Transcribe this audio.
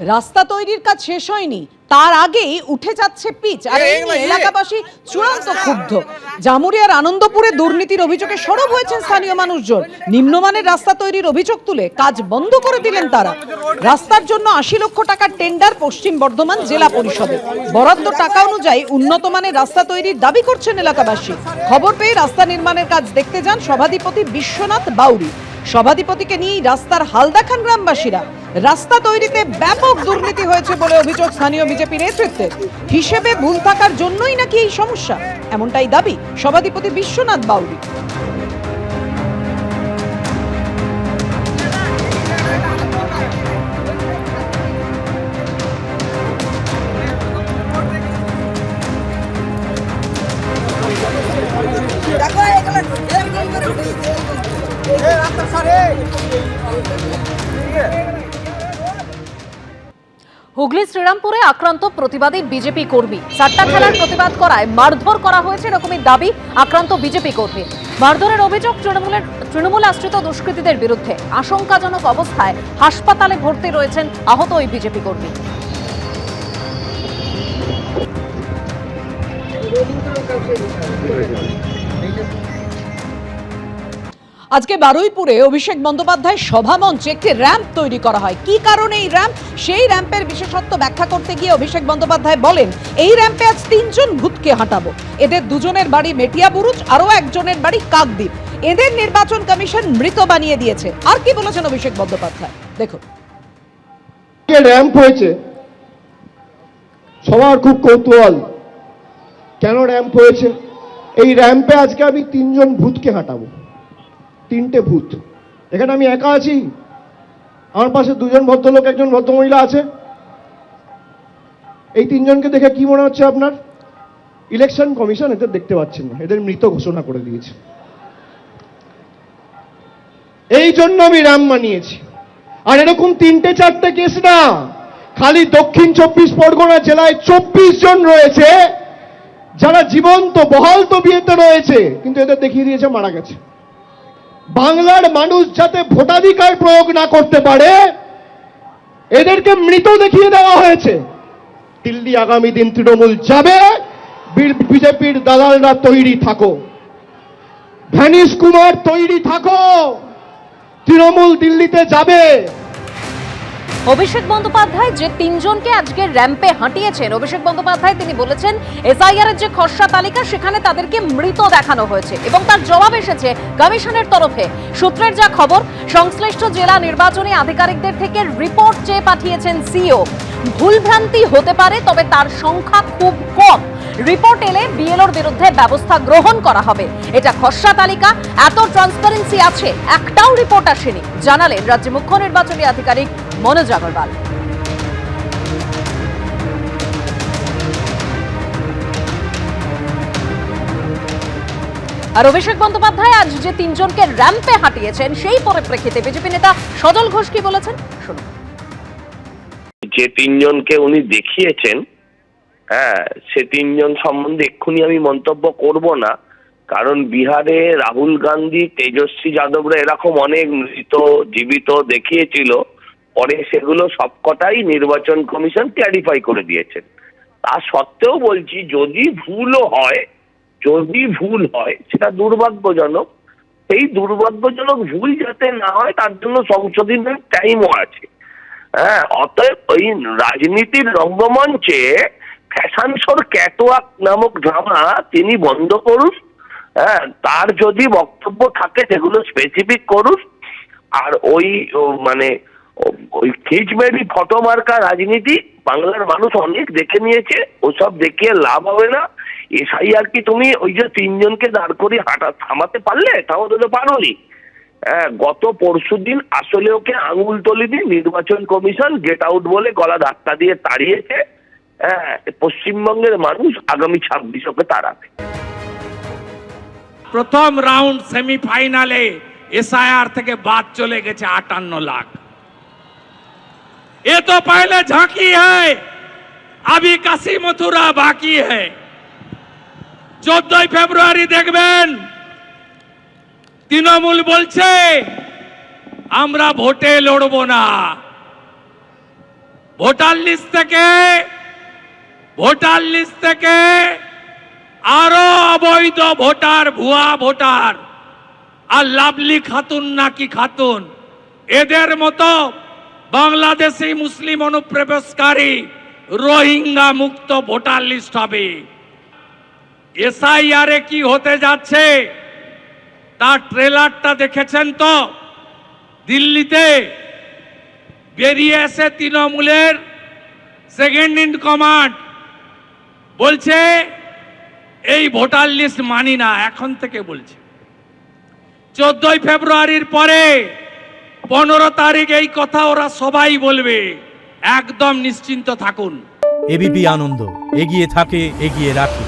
রাস্তা তৈরির কাজ শেষ হয়নি তার আগেই উঠে যাচ্ছে পিচ। আর এই নিয়ে এলাকাবাসী চূড়ান্ত ক্ষুব্ধ। জামুরিয়ার আনন্দপুরে দুর্নীতির অভিযোগে সরব হয়েছেন স্থানীয় মানুষজন। নিম্নমানের রাস্তা তৈরির অভিযোগ তুলে কাজ বন্ধ করে দিলেন তারা। রাস্তার জন্য আশি লক্ষ টাকার টেন্ডার পশ্চিম বর্ধমান জেলা পরিষদে। বরাদ্দ টাকা অনুযায়ী উন্নত মানের রাস্তা তৈরির দাবি করছেন এলাকাবাসী। খবর পেয়ে রাস্তা নির্মাণের কাজ দেখতে যান সভাধিপতি বিশ্বনাথ বাউরি। সভাধিপতিকে নিয়েই রাস্তার হাল দেখান গ্রামবাসীরা। রাস্তা তৈরিতে ব্যাপক দুর্নীতি হয়েছে বলে অভিযোগ স্থানীয় বিজেপি নেতৃত্বের হিসেবে ভুল থাকার জন্যই নাকি এই সমস্যা? এমনটাই দাবি সভাধিপতি বিশ্বনাথ বাউরি। হুগলি শ্রীরামপুরে আক্রান্ত প্রতিবাদী বিজেপি কর্মী। সাট্টা খেলার প্রতিবাদ করায় মারধর করা হয়েছে এরকমই দাবি আক্রান্ত বিজেপি কর্মী। মারধরের অভিযোগ তৃণমূলের তৃণমূল আশ্রিত দুষ্কৃতীদের বিরুদ্ধে। আশঙ্কাজনক অবস্থায় হাসপাতালে ভর্তি রয়েছেন আহত ওই বিজেপি কর্মী। আজকে বারুইপুরে অভিষেক বন্দ্যোপাধ্যায় সভামঞ্চে একটি র্যাম্প তৈরি করা হয়। কি কারণে এই র্যাম্প? সেই র্যাম্পের বিশেষত্ব ব্যাখ্যা করতে গিয়ে অভিষেক বন্দ্যোপাধ্যায় বলেন, এই র্যাম্পে আজ তিনজন ভূতকে হাঁটাবো। এদের দুজনের বাড়ি মেটিয়া বুরুজ, আরও একজনের বাড়ি কাকদ্বীপ। এদের নির্বাচন কমিশন মৃত বানিয়ে দিয়েছে। আর কি বলেছেন অভিষেক বন্দ্যোপাধ্যায়? দেখুন। র্যাম্প হয়েছে? সবার খুব কৌতূহল। কেন র্যাম্প হয়েছে? এই র্যাম্পে আজকে আমি তিনজন ভূতকে হাঁটাবো। তিনটে ভূত। এখানে আমি একা আছি। আমার পাশে দুজন ভদ্রলোক, একজন ভদ্রমহিলা আছে। এই তিনজনকে দেখে কি মনে হচ্ছে আপনার? ইলেকশন কমিশন এদের দেখতে পাচ্ছেন না। এদের মৃত ঘোষণা করে দিয়েছে। এই জন্য আমি রাম মানিয়েছি। আর এরকম তিনটে চারটে কেস না, খালি দক্ষিণ চব্বিশ পরগনা জেলায় চব্বিশ জন রয়েছে, যারা জীবন্ত, বহাল তবিয়েতে রয়েছে, কিন্তু এদের দেখিয়ে দিয়েছে মারা গেছে। বাংলার মানুষ যাতে ভোটাধিকার প্রয়োগ না করতে পারে, এদেরকে মৃত দেখিয়ে দেওয়া হয়েছে। দিল্লি আগামী দিন তৃণমূল যাবে বিজেপির দালালরা তৈরি থাকো। ভ্যানিস কুমার তৈরি থাকো। তৃণমূল দিল্লিতে যাবে। অভিষেক বন্দ্যোপাধ্যায় যে তিনজনকে আজকে র্যাম্পে হাঁটিয়েছেন। অভিষেক বন্দ্যোপাধ্যায়, তিনি বলেছেন এসআইআর এর যে খসড়া তালিকা, সেখানে তাদেরকে মৃত দেখানো হয়েছে এবং তার জবাব এসেছে কমিশনের তরফে। সূত্রের যা খবর, সংশ্লিষ্ট জেলা নির্বাচনী আধিকারিকদের থেকে রিপোর্ট চেয়ে পাঠিয়েছেন সিও। ভুলভ্রান্তি হতে পারে, তবে তার সংখ্যা খুব কম। রিপোর্ট এলে বিএলওর বিরুদ্ধে ব্যবস্থা গ্রহণ করা হবে। এটা খসড়া তালিকা, এত ট্রান্সপারেন্সি আছে, একটাও রিপোর্ট আসেনি, জানালেন রাজ্য মুখ্য নির্বাচনী আধিকারিক মনোজ আগরওয়াল। আর অভিষেক বন্দ্যোপাধ্যায় আজ যে তিনজনকে র্যাম্পে হাঁটিয়েছেন, সেই পরিপ্রেক্ষিতে বিজেপি নেতা সজল ঘোষ কি বলেছেন? শুনুন। যে তিনজনকে উনি দেখিয়েছেন হ্যাঁ সে তিনজন সম্বন্ধে এক্ষুনি আমি মন্তব্য করব না। কারণ বিহারে রাহুল গান্ধী, তেজস্বী যাদবরা এরকম অনেক মৃত, জীবিত দেখিয়েছিল। পরে সেগুলো সবকটাই নির্বাচন কমিশন ক্ল্যারিফাই করে দিয়েছেন। তা সত্ত্বেও বলছি, যদি ভুলও হয়, যদি ভুল হয়, সেটা দুর্ভাগ্যজনক। সেই দুর্ভাগ্যজনক ভুল যাতে না হয়, তার জন্য সংশোধনের টাইমও আছে। হ্যাঁ অতএব ওই রাজনীতির রঙ্গমঞ্চে ফ্যাশন শোর ক্যাটওয়াক নামক ড্রামা তিনি বন্ধ করুন হ্যাঁ তার যদি বক্তব্য থাকে সেগুলো স্পেসিফিক করুন আর ওই মানে ওই খিচমেরি ফটো মার্কা রাজনীতি বাংলার মানুষ অনেক দেখে নিয়েছে ওসব দেখিয়ে লাভ হবে না। এসআই আর কি তুমি ওই যে তিনজনকে দাঁড় করে হাঁটা থামাতে পারলে? তাও তো পারোনি। হ্যাঁ, গত পরশু দিন আসলে ওকে আঙুল তলি দিয়ে নির্বাচন কমিশন গেট আউট বলে গলা ধাক্কা দিয়ে তাড়িয়েছে। হ্যাঁ পশ্চিমবঙ্গের মানুষ আগামী ছাব্বিশ ওকে তাড়াবে প্রথম রাউন্ড সেমিফাইনালে এসআইআর থেকে বাদ চলে গেছে আটান্ন লাখ ये तो पहले झांकी है अभी काशी मथुरा बाकी है চোদ্দই ফেব্রুয়ারি দেখবেন তৃণমূল বলছে আমরা ভোটে লড়বো না ভোটার লিস্ট থেকে ভোটার লিস্ট থেকে আরও অবৈধ ভোটার, ভুয়া ভোটার আর লাভলি খাতুন নাকি খাতুন, এদের মতো বাংলাদেশি মুসলিম অনুপ্রবেশকারী রোহিঙ্গা মুক্ত ভোটার লিস্ট হবে। এসআইআরে কি হতে যাচ্ছে? তার ট্রেলারটা দেখেছেন তো? দিল্লিতে বেরিয়ে এসে তৃণমূলের সেকেন্ড ইন কমান্ড বলছে, এই ভোটার লিস্ট মানি না, এখন থেকে বলছে। চোদ্দই ফেব্রুয়ারির পরে পনেরো তারিখ এই কথা ওরা সবাই বলবে। একদম নিশ্চিন্ত থাকুন। এবিপি আনন্দ, এগিয়ে থাকে, এগিয়ে রাখে